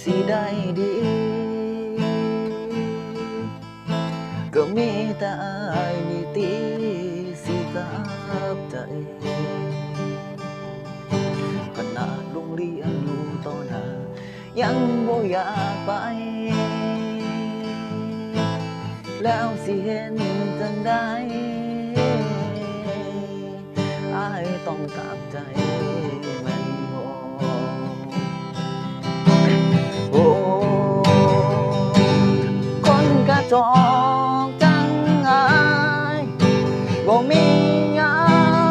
สิได้ดี ก็มีแต่อายนี่ตีสิกับใจขนาดโรงเรียนอยู่ต่อหน้ายังบ่อยากไป แล้วสิเห็นจังได้อายต้องกลับ บ่มีหยั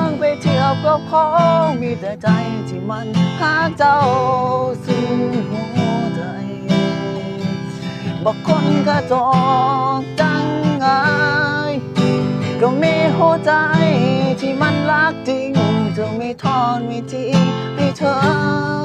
งไปเที่ยวก็พอมีแต่ใจที่มันหาเจ้าสุดหัวใจบอกคนกระจอกจังไงก็มีหัวใจที่มันรักจริงจะไม่ทอนไม่ทิ้งให้เธอ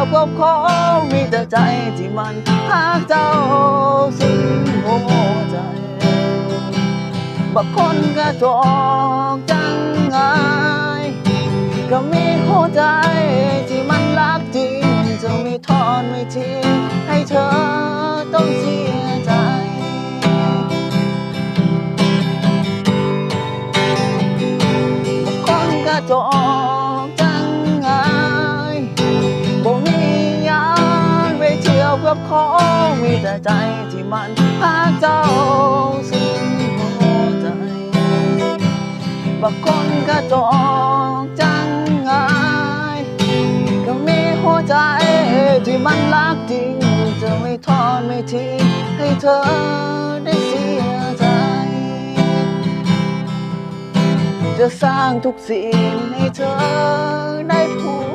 ยวกับของมีแต่ใจที่มันหากเจ้าสิ้นหัวใจบักคนกระจอกจังไงก็มีหัวใจที่มันรักจริงจะไม่ทอนไม่ทิ้งให้เธอต้องเสียใจบางคนกระจอก กับของมีแต่ใจที่มันหาเจ้าสิ้นหัวใจบักคนกระจอกจังไงก็มีหัวใจที่มันรักจริง จะไม่ทอนไม่ทิ้งให้เธอได้เสียใจ จะสร้างทุกสิ่งให้เธอได้ภู